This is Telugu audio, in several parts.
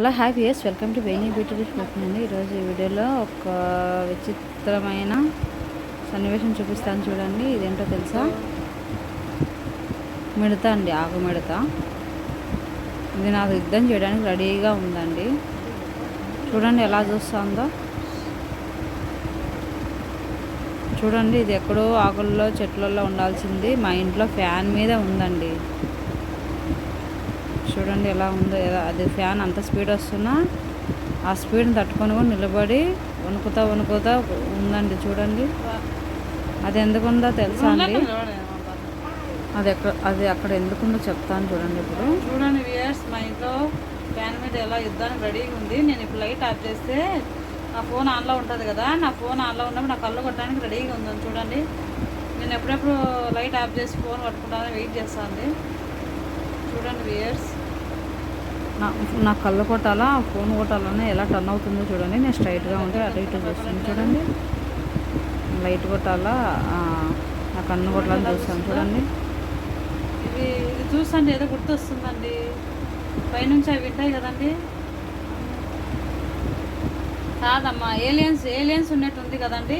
Hello hi yes welcome to Veni beauty cooking అండి ఈరోజు ఈ వీడియోలో ఒక విచిత్రమైన సన్నివేశం చూపిస్తాను చూడండి. ఇదేంటో తెలుసా? మిడత అండి ఆకు మిడత. ఇది నాకు యుద్ధం చేయడానికి రెడీగా ఉందండి. చూడండి ఎలా చూస్తుందో. చూడండి ఇది ఎక్కడో ఆకుల్లో చెట్లలో ఉండాల్సింది. మా ఇంట్లో ఫ్యాన్ మీద ఉందండి. చూడండి ఎలా ఉందో అది ఫ్యాన్ అంత స్పీడ్ వస్తున్నా ఆ స్పీడ్ని తట్టుకొని కూడా నిలబడి వణుకుతా వణుకుతా ఉందండి చూడండి. అది ఎందుకుందో తెలుసా అండి? అది ఎక్కడ అది అక్కడ ఎందుకుందో చెప్తాను చూడండి ఇప్పుడు. చూడండి వియర్స్ మా ఇంట్లో ఫ్యాన్ మీద ఎలా యుద్ధానికి రెడీగా ఉంది. నేను ఇప్పుడు లైట్ ఆఫ్ చేస్తే నా ఫోన్ ఆన్లో ఉంటుంది కదా నా ఫోన్ ఆన్లో ఉన్నప్పుడు నా కళ్ళు కొట్టడానికి రెడీగా ఉందని చూడండి. నేను ఎప్పుడెప్పుడు లైట్ ఆఫ్ చేసి ఫోన్ పట్టుకుంటానని వెయిట్ చేస్తాను చూడండి వియర్స్ నా నా కళ్ళు కొట్టాలా? ఫోన్ కొట్టాలని ఎలా టర్న్ అవుతుందో చూడండి. నేను స్ట్రైట్గా ఉంటే అటు ఇటు చూస్తాను చూడండి. లైట్ కొట్టాలా? నా కన్ను కొట్టాలని చూస్తాను చూడండి. ఇది ఇది చూస్తుంటే ఏదో గుర్తొస్తుందండి. పైనుంచి అవి వింటాయి కదండి. కాదమ్మా ఏలియన్స్ ఏలియన్స్ ఉన్నట్టు ఉంది కదండి.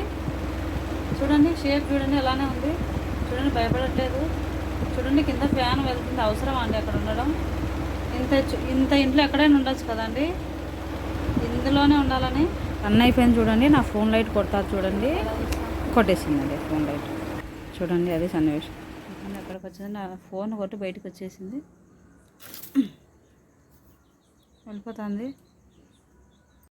చూడండి షేప్ చూడండి అలానే ఉంది. చూడండి భయపడట్లేదు. చూడండి కింద ఫ్యాన్ వెళ్తుంది అవసరం అండి అక్కడ ఉండడం. ఇంత ఇంత ఇంట్లో ఎక్కడైనా ఉండొచ్చు కదండి. ఇందులోనే ఉండాలని. రన్ అయిపోయింది చూడండి నా ఫోన్ లైట్ కొడతారు చూడండి. కొట్టేసిందండి ఫోన్ లైట్. చూడండి అది సన్నివేశం. అక్కడికి వచ్చింది నా ఫోన్ కొట్టి బయటకు వచ్చేసింది. వెళ్ళిపోతుంది.